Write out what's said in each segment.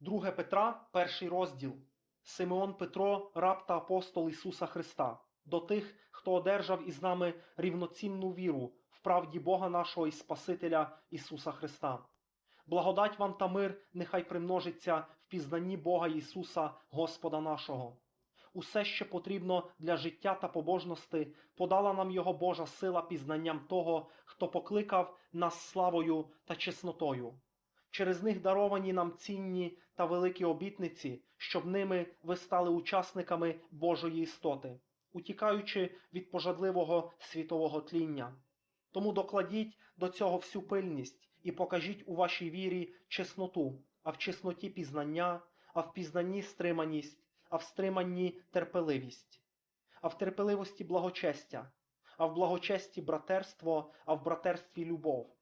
2 Петра, перший розділ. Симеон Петро, раб та апостол Ісуса Христа, до тих, хто одержав із нами рівноцінну віру в правді Бога нашого і Спасителя Ісуса Христа. Благодать вам та мир нехай примножиться в пізнанні Бога Ісуса, Господа нашого. Усе, що потрібно для життя та побожності, подала нам Його Божа сила пізнанням того, хто покликав нас славою та чеснотою. Через них даровані нам цінні та великі обітниці, щоб ними ви стали учасниками Божої істоти, утікаючи від пожадливого світового тління. Тому докладіть до цього всю пильність і покажіть у вашій вірі чесноту, а в чесноті пізнання, а в пізнанні стриманість, а в стриманні терпеливість, а в терпеливості благочестя, а в благочесті братерство, а в братерстві любов.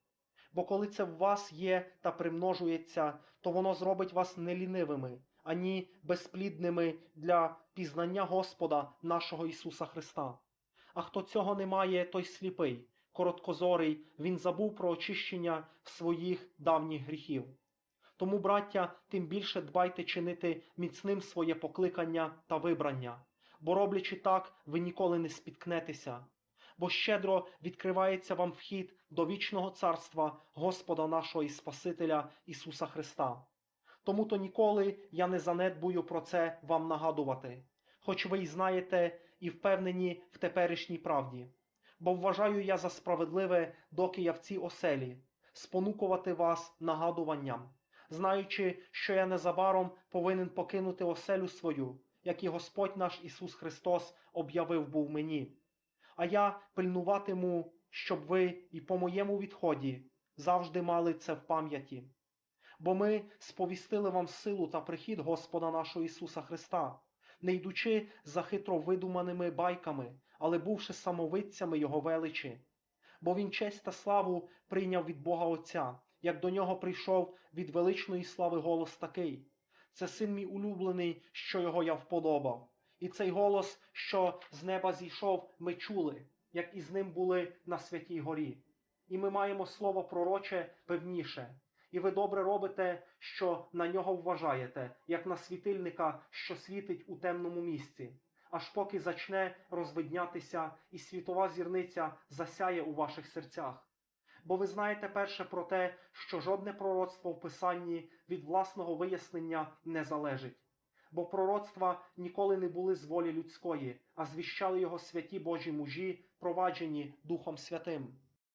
Бо коли це в вас є та примножується, то воно зробить вас не лінивими, ані безплідними для пізнання Господа нашого Ісуса Христа. А хто цього не має, той сліпий, короткозорий, він забув про очищення своїх давніх гріхів. Тому, браття, тим більше дбайте чинити міцним своє покликання та вибрання, бо роблячи так, ви ніколи не спіткнетеся, бо щедро відкривається вам вхід до вічного царства Господа нашого і Спасителя Ісуса Христа. Тому то ніколи я не занедбую про це вам нагадувати, хоч ви й знаєте і впевнені в теперішній правді. Бо вважаю я за справедливе, доки я в цій оселі, спонукувати вас нагадуванням, знаючи, що я незабаром повинен покинути оселю свою, як і Господь наш Ісус Христос об'явив був мені. А я пильнуватиму, щоб ви і по моєму відході завжди мали це в пам'яті. Бо ми сповістили вам силу та прихід Господа нашого Ісуса Христа, не йдучи за хитро видуманими байками, але бувши самовидцями Його величі. Бо Він честь та славу прийняв від Бога Отця, як до нього прийшов від величної слави голос такий. Це син мій улюблений, що його я вподобав. І цей голос, що з неба зійшов, ми чули, як із ним були на святій горі. І ми маємо слово пророче певніше. І ви добре робите, що на нього вважаєте, як на світильника, що світить у темному місці, аж поки зачне розвиднятися, і світова зірниця засяє у ваших серцях. Бо ви знаєте перше про те, що жодне пророцтво в Писанні від власного вияснення не залежить. Бо пророцтва ніколи не були з волі людської, а звіщали його святі Божі мужі, проваджені Духом Святим.